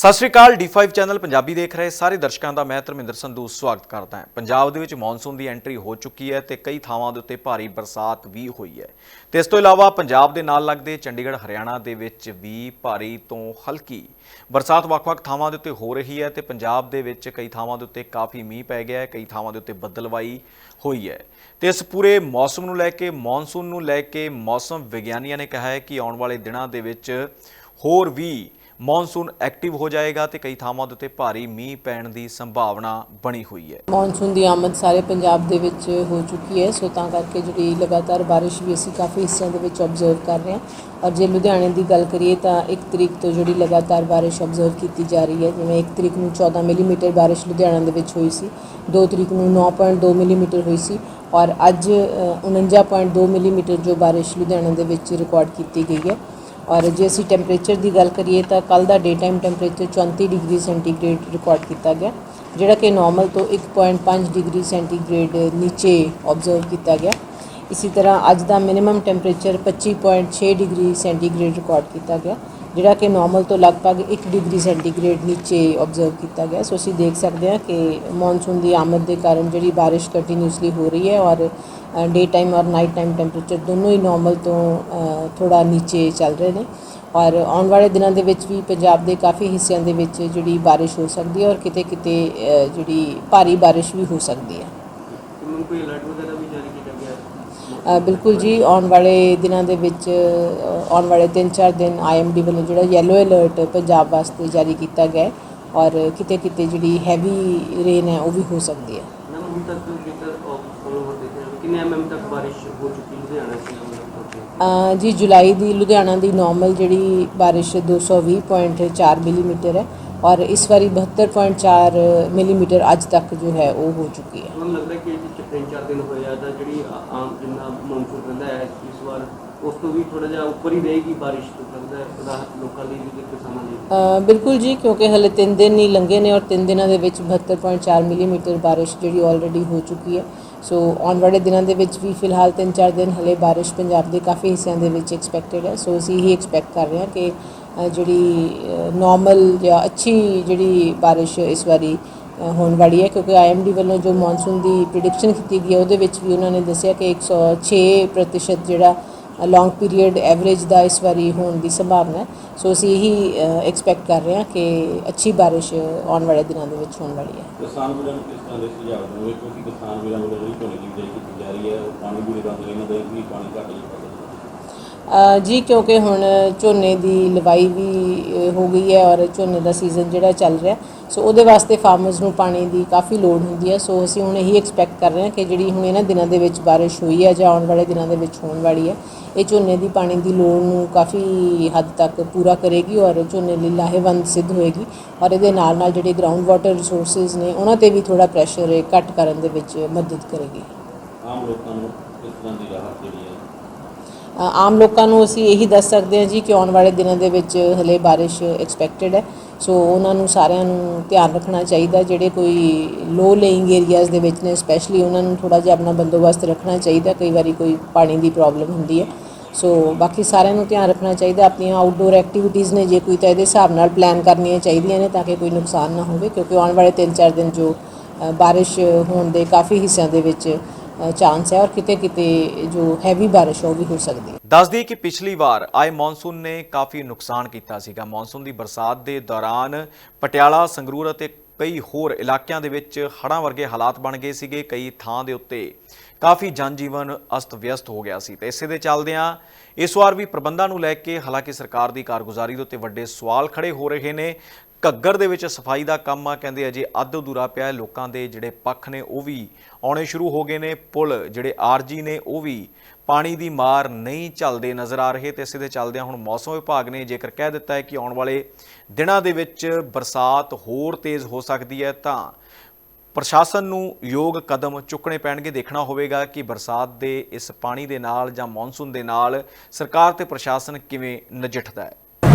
ਸਤਿ ਸ਼੍ਰੀ ਅਕਾਲ D5 channel Punjabi ਦੇਖ ਰਹੇ ਸਾਰੇ ਦਰਸ਼ਕਾਂ ਦਾ ਮੈਂ ਧਰਮਿੰਦਰ ਸੰਧੂ ਸਵਾਗਤ ਕਰਦਾ ਹਾਂ। ਪੰਜਾਬ ਦੇ ਵਿੱਚ ਮੌਨਸੂਨ ਦੀ ਐਂਟਰੀ ਹੋ ਚੁੱਕੀ ਹੈ ਤੇ ਕਈ ਥਾਵਾਂ ਦੇ ਉੱਤੇ ਭਾਰੀ ਬਰਸਾਤ ਵੀ ਹੋਈ ਹੈ। ਤੇ ਇਸ ਤੋਂ ਇਲਾਵਾ ਪੰਜਾਬ ਦੇ ਨਾਲ ਲੱਗਦੇ ਚੰਡੀਗੜ੍ਹ, ਹਰਿਆਣਾ ਦੇ ਵਿੱਚ ਵੀ ਭਾਰੀ ਤੋਂ ਹਲਕੀ ਬਰਸਾਤ ਵੱਖ-ਵੱਖ ਥਾਵਾਂ ਦੇ ਉੱਤੇ ਹੋ ਰਹੀ ਹੈ ਤੇ ਪੰਜਾਬ ਦੇ ਵਿੱਚ ਕਈ ਥਾਵਾਂ ਦੇ ਉੱਤੇ ਕਾਫੀ ਮੀਂਹ ਪੈ ਗਿਆ ਹੈ, ਕਈ ਥਾਵਾਂ ਦੇ ਉੱਤੇ ਬੱਦਲਵਾਈ ਹੋਈ ਹੈ। ਤੇ ਇਸ ਪੂਰੇ ਮੌਸਮ ਨੂੰ ਲੈ ਕੇ, ਮੌਨਸੂਨ ਨੂੰ ਲੈ ਕੇ ਮੌਸਮ ਵਿਗਿਆਨੀਆਂ ਨੇ ਕਿਹਾ ਹੈ ਕਿ ਆਉਣ ਵਾਲੇ ਦਿਨਾਂ ਦੇ ਵਿੱਚ ਹੋਰ ਵੀ ਮੌਨਸੂਨ ਐਕਟਿਵ ਹੋ ਜਾਏਗਾ ਤੇ ਕਈ ਥਾਵਾਂ ਦੇ ਉੱਤੇ ਭਾਰੀ ਮੀਂਹ ਪੈਣ ਦੀ ਸੰਭਾਵਨਾ ਬਣੀ ਹੋਈ ਹੈ। ਮੌਨਸੂਨ ਦੀ ਆਮਦ ਸਾਰੇ ਪੰਜਾਬ ਦੇ ਵਿੱਚ ਹੋ ਚੁੱਕੀ ਹੈ ਸੋ ਤਾਂ ਕਰਕੇ ਜਿਹੜੀ ਲਗਾਤਾਰ ਬਾਰਿਸ਼ ਵੀ ਅਸੀਂ ਕਾਫੀ ਹਿੱਸਿਆਂ ਦੇ ਵਿੱਚ ਆਬਜ਼ਰਵ ਕਰ ਰਹੇ ਹਾਂ। ਔਰ ਜੇ ਲੁਧਿਆਣੇ ਦੀ ਗੱਲ ਕਰੀਏ ਤਾਂ 1 ਤਰੀਕ ਤੋਂ ਜਿਹੜੀ ਲਗਾਤਾਰ ਬਾਰਿਸ਼ ਆਬਜ਼ਰਵ ਕੀਤੀ ਜਾ ਰਹੀ ਹੈ ਜਿਵੇਂ 1 ਤਰੀਕ ਨੂੰ 14 ਮਿਲੀਮੀਟਰ ਬਾਰਿਸ਼ ਲੁਧਿਆਣਾ ਦੇ ਵਿੱਚ ਹੋਈ ਸੀ 2 ਤਰੀਕ ਨੂੰ 9.2 ਮਿਲੀਮੀਟਰ ਹੋਈ ਸੀ ਔਰ ਅੱਜ ਅ, 49.2 ਮਿਲੀਮੀਟਰ ਜੋ ਬਾਰਿਸ਼ ਲੁਧਿਆਣਾ ਦੇ ਵਿੱਚ ਰਿਕਾਰਡ ਕੀਤੀ ਗਈ ਹੈ। ਔਰ ਜੇ ਅਸੀਂ ਟੈਂਪਰੇਚਰ ਦੀ ਗੱਲ ਕਰੀਏ ਤਾਂ ਕੱਲ ਦਾ day time temperature 34 degree centigrade record ਕੀਤਾ ਗਿਆ, ਜਿਹੜਾ ਕਿ ਨਾਰਮਲ ਤੋਂ 1.5 ਡਿਗਰੀ ਸੈਂਟੀਗ੍ਰੇਡ ਨੀਚੇ ਆਬਜ਼ਰਵ ਕੀਤਾ ਗਿਆ। ਇਸੇ ਤਰ੍ਹਾਂ ਅੱਜ ਦਾ minimum temperature 25.6 degree centigrade record ਕੀਤਾ ਗਿਆ। ਜਿਹੜਾ ਕਿ ਨਾਰਮਲ ਤੋਂ ਲਗਭਗ 1 ਡਿਗਰੀ ਸੈਂਟੀਗ੍ਰੇਡ ਨੀਚੇ ਆਬਜ਼ਰਵ ਕੀਤਾ ਗਿਆ। ਸੋ ਅਸੀਂ ਦੇਖ ਸਕਦੇ ਹਾਂ ਕਿ ਮੌਨਸੂਨ ਦੀ ਆਮਦ ਦੇ ਕਾਰਨ ਜਿਹੜੀ ਬਾਰਿਸ਼ ਕੰਟੀਨਿਊਸਲੀ ਹੋ ਰਹੀ ਹੈ ਔਰ ਡੇ ਟਾਈਮ ਔਰ ਨਾਈਟ ਟਾਈਮ ਟੈਂਪਰੇਚਰ ਦੋਨੋਂ ਹੀ ਨਾਰਮਲ ਤੋਂ ਥੋੜਾ ਨੀਚੇ ਚੱਲ ਰਹੇ ਨੇ। ਔਰ ਆਉਣ ਵਾਲੇ ਦਿਨਾਂ ਦੇ ਵਿੱਚ ਵੀ ਪੰਜਾਬ ਦੇ ਕਾਫੀ ਹਿੱਸਿਆਂ ਦੇ ਵਿੱਚ ਜਿਹੜੀ ਬਾਰਿਸ਼ ਹੋ ਸਕਦੀ ਹੈ ਔਰ ਕਿਤੇ ਕਿਤੇ ਜਿਹੜੀ ਭਾਰੀ ਬਾਰਿਸ਼ ਵੀ ਹੋ ਸਕਦੀ ਹੈ। ਕੋਈ ਅਲਰਟ ਵਗੈਰਾ ਵੀ ਜਾਰੀ ਬਿਲਕੁਲ ਜੀ ਆਉਣ ਵਾਲੇ ਦਿਨਾਂ ਦੇ ਵਿੱਚ ਆਉਣ ਵਾਲੇ 3-4 ਦਿਨ ਆਈਐਮਡੀ ਵੱਲੋਂ ਜਿਹੜਾ ਯੈਲੋ ਅਲਰਟ ਪੰਜਾਬ ਵਾਸਤੇ ਜਾਰੀ ਕੀਤਾ ਗਿਆ ਹੈ ਔਰ ਕਿਤੇ ਕਿਤੇ ਜਿਹੜੀ ਹੈਵੀ ਰੇਨ ਹੈ ਉਹ ਵੀ ਹੋ ਸਕਦੀ ਹੈ। ਮੈਮ ਹੁਣ ਤੱਕ ਜੇਕਰ ਫੋਲੋ ਹੋ ਦੇਖਿਆ ਜਾਵੇ, ਕਿੰਨੇ ਐਮਐਮ ਤੱਕ ਬਾਰਿਸ਼ ਹੋ ਚੁੱਕੀ ਲੁਧਿਆਣਾ ਸੀ ਅ, ਜੀ ਜੁਲਾਈ ਦੀ ਲੁਧਿਆਣਾ ਦੀ ਨਾਰਮਲ ਜਿਹੜੀ ਬਾਰਿਸ਼ 220.4 ਮਿਲੀਮੀਟਰ ਹੈ। ਔਰ ਇਸ ਵਾਰੀ 72.4 ਮਿਲੀਮੀਟਰ ਅੱਜ ਤੱਕ ਜੋ ਹੈ ਉਹ ਹੋ ਚੁੱਕੀ ਹੈ। ਤੁਹਾਨੂੰ ਲੱਗਦਾ ਕਿ ਇਹ ਤਿੰਨ ਚਾਰ ਦਿਨ ਹੋਏ ਆ ਤਾਂ ਜਿਹੜੀ ਆਮ ਜਿੰਨਾ ਮੌਨਸੂਨ ਰਹਿੰਦਾ ਹੈ ਇਸ ਵਾਰ ਉਸ ਤੋਂ ਵੀ ਥੋੜਾ ਜਿਹਾ ਉੱਪਰ ਹੀ ਰਹੇਗੀ ਬਾਰਿਸ਼ ਤੋਂ ਲੱਗਦਾ ਹੈ ਰਾਹਤ ਲੋਕਾਂ ਲਈ ਵੀ ਕਿਸਾਨਾਂ ਲਈ ਬਿਲਕੁਲ ਜੀ ਕਿਉਂਕਿ ਹਲੇ 3 ਦਿਨ ਹੀ ਲੰਘੇ ਨੇ ਔਰ 3 ਦਿਨਾਂ ਦੇ ਵਿੱਚ 72.4 ਮਿਲੀਮੀਟਰ ਬਾਰਿਸ਼ ਜਿਹੜੀ ਆਲਰੇਡੀ ਹੋ ਚੁੱਕੀ ਹੈ। ਸੋ ਆਉਣ ਵਾਲੇ ਦਿਨਾਂ ਦੇ ਵਿੱਚ ਵੀ ਫਿਲਹਾਲ 3-4 ਦਿਨ ਹਲੇ ਬਾਰਿਸ਼ ਪੰਜਾਬ ਦੇ ਕਾਫੀ ਹਿੱਸਿਆਂ ਦੇ ਵਿੱਚ ਐਕਸਪੈਕਟਡ ਹੈ। ਸੋ ਅਸੀਂ ਇਹੀ ਐਕਸਪੈਕਟ ਕਰ ਰਹੇ ਹਾਂ ਕਿ ਜਿਹੜੀ ਨਾਰਮਲ ਜਾਂ ਅੱਛੀ ਜਿਹੜੀ ਬਾਰਿਸ਼ ਇਸ ਵਾਰੀ ਹੋਣ ਵਾਲੀ ਹੈ, ਕਿਉਂਕਿ ਆਈਐਮਡੀ ਵੱਲੋਂ ਜੋ ਮੌਨਸੂਨ ਦੀ ਪ੍ਰਿਡਿਕਸ਼ਨ ਕੀਤੀ ਗਈ ਹੈ, ਉਹਦੇ ਵਿੱਚ ਵੀ ਉਹਨਾਂ ਨੇ ਦੱਸਿਆ ਕਿ 106% ਪ੍ਰਤੀਸ਼ਤ ਜਿਹੜਾ ਲੌਂਗ ਪੀਰੀਅਡ ਐਵਰੇਜ ਦਾ ਇਸ ਵਾਰੀ ਹੋਣ ਦੀ ਸੰਭਾਵਨਾ ਹੈ। ਸੋ ਅਸੀਂ ਇਹੀ ਐਕਸਪੈਕਟ ਕਰ ਰਹੇ ਹਾਂ ਕਿ ਅੱਛੀ ਬਾਰਿਸ਼ ਆਉਣ ਵਾਲੇ ਦਿਨਾਂ ਦੇ ਵਿੱਚ ਹੋਣ ਵਾਲੀ ਹੈ। ਕਿਸਾਨ ਵੀਰਾਂ ਨੂੰ ਕਿਸ ਤਰ੍ਹਾਂ ਦੇ ਸੁਝਾਅ ਦੇਣਗੇ ਕਿਉਂਕਿ ਕਿਸਾਨ ਵੀਰਾਂ ਨੂੰ ਜਿਹੜੀ ਝੋਨੇ ਦੀ ਬਿਜਾਈ ਕੀਤੀ ਜਾ ਰਹੀ ਹੈ, ਉਹ ਪਾਣੀ ਵੀ ਨਿਕਲਦਾ ਇਹਨਾਂ ਦਾ ਵੀ ਪਾਣੀ ਘੱਟ ਹੀ ਜੀ, ਕਿਉਂਕਿ ਹੁਣ ਝੋਨੇ ਦੀ ਲਵਾਈ ਵੀ ਹੋ ਗਈ ਹੈ ਔਰ ਝੋਨੇ ਦਾ ਸੀਜ਼ਨ ਜਿਹੜਾ ਚੱਲ ਰਿਹਾ, ਸੋ ਉਹਦੇ ਵਾਸਤੇ ਫਾਰਮਰਸ ਨੂੰ ਪਾਣੀ ਦੀ ਕਾਫੀ ਲੋੜ ਹੁੰਦੀ ਹੈ। ਸੋ ਅਸੀਂ ਹੁਣ ਇਹੀ ਐਕਸਪੈਕਟ ਕਰ ਰਹੇ ਹਾਂ ਕਿ ਜਿਹੜੀ ਹੁਣ ਇਹਨਾਂ ਦਿਨਾਂ ਦੇ ਵਿੱਚ ਬਾਰਿਸ਼ ਹੋਈ ਹੈ ਜਾਂ ਆਉਣ ਵਾਲੇ ਦਿਨਾਂ ਦੇ ਵਿੱਚ ਹੋਣ ਵਾਲੀ ਹੈ, ਇਹ ਝੋਨੇ ਦੀ ਪਾਣੀ ਦੀ ਲੋੜ ਨੂੰ ਕਾਫੀ ਹੱਦ ਤੱਕ ਪੂਰਾ ਕਰੇਗੀ ਔਰ ਝੋਨੇ ਲਈ ਲਾਹੇਵੰਦ ਸਿੱਧ ਹੋਏਗੀ ਔਰ ਇਹਦੇ ਨਾਲ ਨਾਲ ਜਿਹੜੇ ਗਰਾਊਂਡ ਵਾਟਰ ਰਿਸੋਰਸਸ ਨੇ, ਉਹਨਾਂ ਤੇ ਵੀ ਥੋੜਾ ਪ੍ਰੈਸ਼ਰ ਘੱਟ ਕਰਨ ਦੇ ਵਿੱਚ ਮਦਦ ਕਰੇਗੀ। ਆਮ ਲੋਕਾਂ ਨੂੰ ਕਿਸ ਤਰ੍ਹਾਂ ਦੀ ਰਾਹਤ ਜਿਹੜੀ ਹੈ ਆਮ ਲੋਕਾਂ ਨੂੰ ਅਸੀਂ ਇਹੀ ਦੱਸ ਸਕਦੇ ਹਾਂ ਜੀ ਕਿ ਆਉਣ ਵਾਲੇ ਦਿਨਾਂ ਦੇ ਵਿੱਚ ਹਲੇ ਬਾਰਿਸ਼ ਐਕਸਪੈਕਟਡ ਹੈ। ਸੋ ਉਹਨਾਂ ਨੂੰ ਸਾਰਿਆਂ ਨੂੰ ਧਿਆਨ ਰੱਖਣਾ ਚਾਹੀਦਾ, ਜਿਹੜੇ ਕੋਈ ਲੋ ਲੇਇੰਗ ਏਰੀਆਜ਼ ਦੇ ਵਿੱਚ ਨੇ ਸਪੈਸ਼ਲੀ ਉਹਨਾਂ ਨੂੰ ਥੋੜਾ ਜਿਹਾ ਆਪਣਾ ਬੰਦੋਬਸਤ ਰੱਖਣਾ ਚਾਹੀਦਾ, ਕਈ ਵਾਰੀ ਕੋਈ ਪਾਣੀ ਦੀ ਪ੍ਰੋਬਲਮ ਹੁੰਦੀ ਹੈ। ਸੋ ਬਾਕੀ ਸਾਰਿਆਂ ਨੂੰ ਧਿਆਨ ਰੱਖਣਾ ਚਾਹੀਦਾ, ਆਪਣੀਆਂ ਆਊਟਡੋਰ ਐਕਟੀਵਿਟੀਜ਼ ਨੇ, ਜੇ ਕੋਈ ਤਾਂ ਇਹਦੇ ਹਿਸਾਬ ਨਾਲ ਪਲਾਨ ਕਰਨੀਆਂ ਚਾਹੀਦੀਆਂ ਨੇ ਤਾਂ ਕਿ ਕੋਈ ਨੁਕਸਾਨ ਨਾ ਹੋਵੇ, ਕਿਉਂਕਿ ਆਉਣ ਵਾਲੇ 3-4 ਦਿਨ ਜੋ ਬਾਰਿਸ਼ ਹੋਣ ਦੇ ਕਾਫੀ ਹਿੱਸਿਆਂ ਦੇ ਵਿੱਚ ਚਾਂਸ ਹੈ ਔਰ ਕਿਤੇ ਕਿਤੇ ਜੋ ਹੈਵੀ ਬਾਰਿਸ਼ ਹੈ ਵੀ ਹੋ ਸਕਦੀ ਹੈ। ਦੱਸਦੀ ਕਿ ਪਿਛਲੀ ਵਾਰ ਆਏ ਮੌਨਸੂਨ ਨੇ ਕਾਫੀ ਨੁਕਸਾਨ ਕੀਤਾ ਸੀਗਾ। ਮੌਨਸੂਨ ਦੀ ਬਰਸਾਤ ਦੇ ਦੌਰਾਨ ਪਟਿਆਲਾ, ਸੰਗਰੂਰ ਅਤੇ ਕਈ ਹੋਰ ਇਲਾਕਿਆਂ ਦੇ ਵਿੱਚ ਹੜ੍ਹਾਂ ਵਰਗੇ ਹਾਲਾਤ ਬਣ ਗਏ ਸੀਗੇ। ਕਈ ਥਾਂ ਦੇ ਉੱਤੇ ਕਾਫੀ ਜਨਜੀਵਨ ਅਸਤ-ਵਿਅਸਤ ਹੋ ਗਿਆ ਸੀ। ਤੇ ਇਸੇ ਦੇ ਚੱਲਦਿਆਂ ਇਸ ਵਾਰ ਵੀ ਪ੍ਰਬੰਧਾਂ ਨੂੰ ਲੈ ਕੇ ਹਾਲਾਂਕਿ ਸਰਕਾਰ ਦੀ ਕਾਰਗੁਜ਼ਾਰੀ ਦੇ ਉੱਤੇ ਵੱਡੇ ਸਵਾਲ ਖੜੇ ਹੋ ਰਹੇ ਨੇ। ਘੱਗਰ ਦੇ ਵਿੱਚ ਸਫ਼ਾਈ ਦਾ ਕੰਮ ਆ, ਕਹਿੰਦੇ ਅਜੇ ਅੱਧ ਅਧੂਰਾ ਪਿਆ ਹੈ। ਲੋਕਾਂ ਦੇ ਜਿਹੜੇ ਪੱਖ ਨੇ, ਉਹ ਵੀ ਆਉਣੇ ਸ਼ੁਰੂ ਹੋ ਗਏ ਨੇ। ਪੁਲ ਜਿਹੜੇ ਆਰਜੀ ਨੇ, ਉਹ ਵੀ ਪਾਣੀ ਦੀ ਮਾਰ ਨਹੀਂ ਚੱਲਦੇ ਨਜ਼ਰ ਆ ਰਹੇ ਤੇ ਇਸੇ ਦੇ ਚੱਲਦਿਆਂ ਹੁਣ ਮੌਸਮ ਵਿਭਾਗ ਨੇ ਜੇਕਰ ਕਹਿ ਦਿੱਤਾ ਹੈ ਕਿ ਆਉਣ ਵਾਲੇ ਦਿਨਾਂ ਦੇ ਵਿੱਚ ਬਰਸਾਤ ਹੋਰ ਤੇਜ਼ ਹੋ ਸਕਦੀ ਹੈ, ਤਾਂ ਪ੍ਰਸ਼ਾਸਨ ਨੂੰ ਯੋਗ ਕਦਮ ਚੁੱਕਣੇ ਪੈਣਗੇ। ਦੇਖਣਾ ਹੋਵੇਗਾ ਕਿ ਬਰਸਾਤ ਦੇ ਇਸ ਪਾਣੀ ਦੇ ਨਾਲ ਜਾਂ ਮੌਨਸੂਨ ਦੇ ਨਾਲ ਸਰਕਾਰ ਤੇ ਪ੍ਰਸ਼ਾਸਨ ਕਿਵੇਂ ਨਜਿੱਠਦਾ ਹੈ।